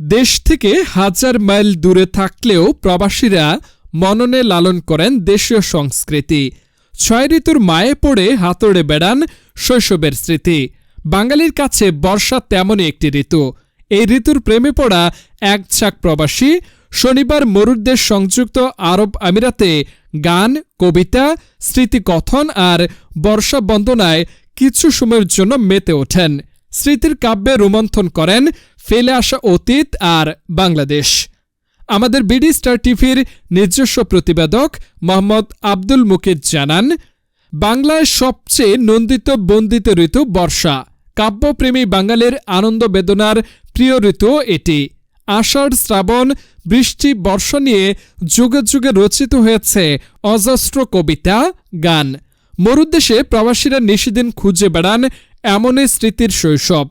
দেশ থেকে হাজার মাইল দূরে থাকলেও প্রবাসীরা মননে লালন করেন দেশীয় সংস্কৃতি। ছয় ঋতুর মায়ে পড়ে হাতড়ে বেড়ান শৈশবের স্মৃতি। বাঙালির কাছে বর্ষা তেমনই একটি ঋতু। এই ঋতুর প্রেমে পড়া এক ছাক প্রবাসী শনিবার মরুর দেশ সংযুক্ত আরব আমিরাতে গান, কবিতা, স্মৃতিকথন আর বর্ষা বন্দনায় কিছু সময়ের জন্য মেতে ওঠেন। স্মৃতির কাব্যে রোমন্থন করেন ফেলে আসা অতীত আর বাংলাদেশ। আমাদের বিডি স্টার টিভির নিজস্ব প্রতিবেদক মোহাম্মদ আব্দুল মুকিদ জানান, বাংলায় সবচেয়ে নন্দিত বন্দিত ঋতু বর্ষা। কাব্যপ্রেমী বাঙালির আনন্দ বেদনার প্রিয় ঋতু এটি। আষাঢ় শ্রাবণ বৃষ্টি বর্ষা নিয়ে যুগে যুগে রচিত হয়েছে অজস্র কবিতা, গান। মরুদ্দেশে প্রবাসীরা নিশিদিন খুঁজে বেড়ান এমনই স্মৃতির শৈশব।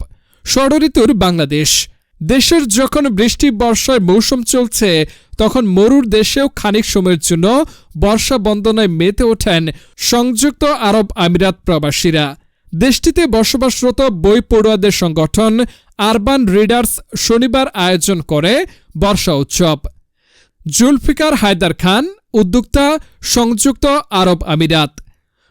ষড়ঋতুর বাংলাদেশ। দেশের যখন বৃষ্টি, বর্ষায় মৌসুম চলছে, তখন মরুর দেশেও খানিক সময়ের জন্য বর্ষা বন্দনায় মেতে ওঠেন সংযুক্ত আরব আমিরাত প্রবাসীরা। দেশটিতে বসবাসরত বই পড়ুয়াদের সংগঠন আরবান রিডার্স শনিবার আয়োজন করে বর্ষা উৎসব। জুলফিকার হায়দার খান, উদ্যোক্তা সংযুক্ত আরব আমিরাত।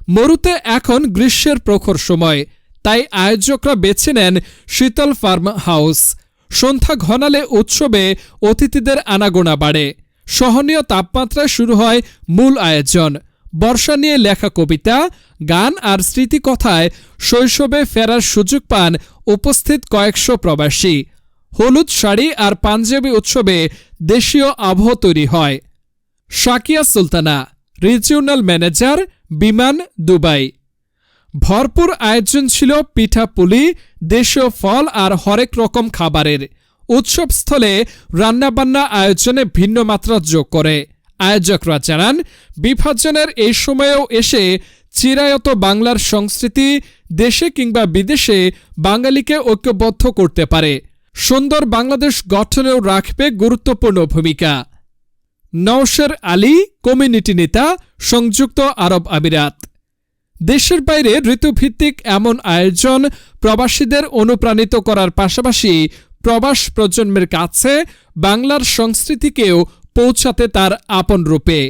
মরুতে এখন গ্রীষ্মের প্রখর সময়। তাই আয়োজকরা বেছে নেন শীতল ফার্ম হাউস। সন্ধ্যা ঘনালে উৎসবে অতিথিদের আনাগোনা বাড়ে। সহনীয় তাপমাত্রায় শুরু হয় মূল আয়োজন। বর্ষা নিয়ে লেখা কবিতা, গান আর স্মৃতিকথায় শৈশবে ফেরার সুযোগ পান উপস্থিত কয়েকশো প্রবাসী। হলুদ শাড়ি আর পাঞ্জাবি উৎসবে দেশীয় আবহ তৈরি হয়। Shakia Sultana, regional manager, Biman, Dubai. ভরপুর আয়োজন ছিল পিঠাপুলি দেশীয় ফল আর হরেক রকম খাবারের। উৎসবস্থলে রান্নাবান্না আয়োজনে ভিন্ন মাত্রা যোগ করে। আয়োজকরা জানান, বিভাজনের এই সময়েও এসে চিরায়ত বাংলার সংস্কৃতি দেশে কিংবা বিদেশে বাঙালিকে ঐক্যবদ্ধ করতে পারে। সুন্দর বাংলাদেশ গঠনেও রাখবে গুরুত্বপূর্ণ ভূমিকা। নওশের আলী, কমিউনিটি নেতা, সংযুক্ত আরব আমিরাত। দেশের বাইরে ঋতুভিত্তিক এমন আয়োজন প্রবাসীদের অনুপ্রাণিত করার পাশাপাশি প্রবাস প্রজন্মের কাছে বাংলার সংস্কৃতিকেও পৌঁছাতে তার আপন রূপে।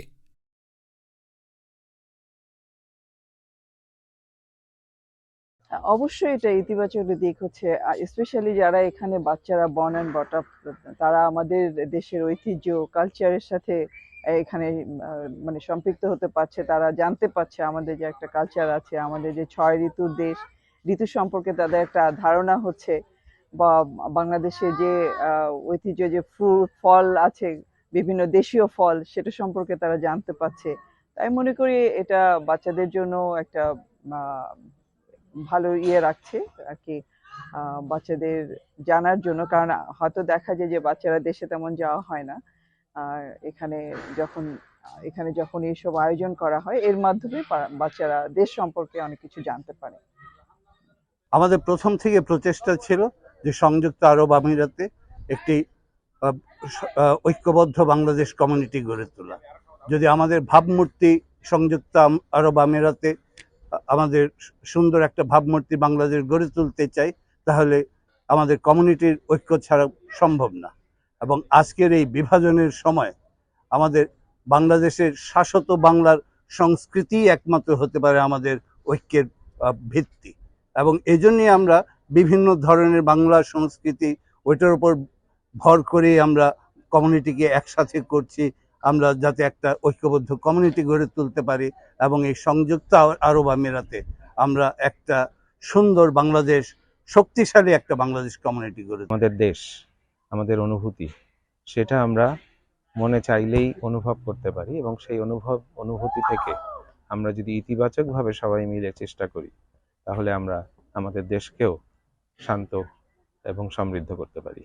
অবশ্যই এটা ইতিবাচক দিক হচ্ছে স্পেশালি যারা এখানে বাচ্চারা বর্ন অ্যান্ড বট তারা আমাদের দেশের ঐতিহ্য কালচারের সাথে এখানে মানে সম্পৃক্ত হতে পারছে, তারা জানতে পারছে আমাদের যে একটা কালচার আছে, আমাদের যে ছয় ঋতুর দেশ, ঋতু সম্পর্কে তাদের একটা ধারণা হচ্ছে বা বাংলাদেশে যে ঐতিহ্য যে ফ্রুট, ফল আছে, বিভিন্ন দেশীয় ফল, সেটা সম্পর্কে তারা জানতে পারছে। তাই মনে করি এটা বাচ্চাদের জন্য একটা ভালো ইয়ে রাখছে আর কি বাচ্চাদের জানার জন্য। কারণ হয়তো দেখা যায় যে বাচ্চারা দেশে তেমন যাওয়া হয় না। আর এখানে যখন এখানে যখন এইসব আয়োজন করা হয়, এর মাধ্যমে বাচ্চারা দেশ সম্পর্কে অনেক কিছু জানতে পারে। আমাদের প্রথম থেকে প্রচেষ্টা ছিল যে সংযুক্ত আরব আমিরাতে একটি ঐক্যবদ্ধ বাংলাদেশ কমিউনিটি গড়ে তোলা। যদি আমাদের ভাবমূর্তি সংযুক্ত আরব আমিরাতে আমাদের সুন্দর একটা ভাবমূর্তি বাংলাদেশ গড়ে তুলতে চাই, তাহলে আমাদের কমিউনিটির ঐক্য ছাড়া সম্ভব না। এবং আজকের এই বিভাজনের সময় আমাদের বাংলাদেশের শাশ্বত বাংলার সংস্কৃতি একমাত্র হতে পারে আমাদের ঐক্যের ভিত্তি। এবং এই জন্যই আমরা বিভিন্ন ধরনের বাংলা সংস্কৃতি, ওইটার উপর ভর করে আমরা কমিউনিটিকে একসাথে করছি, আমরা যাতে একটা ঐক্যবদ্ধ কমিউনিটি গড়ে তুলতে পারি এবং এই সংযুক্ত আরব আমিরাতে আমরা একটা সুন্দর বাংলাদেশ, শক্তিশালী একটা বাংলাদেশ কমিউনিটি গড়ে আমাদের দেশ। আমাদের অনুভূতি। সেটা আমরা মনে চাইলেই অনুভব করতে পারি এবং সেই অনুভব, অনুভূতি থেকে আমরা যদি ইতিবাচকভাবে সবাই মিলে চেষ্টা করি, তাহলে আমরা আমাদের দেশকেও শান্ত এবং সমৃদ্ধ করতে পারি।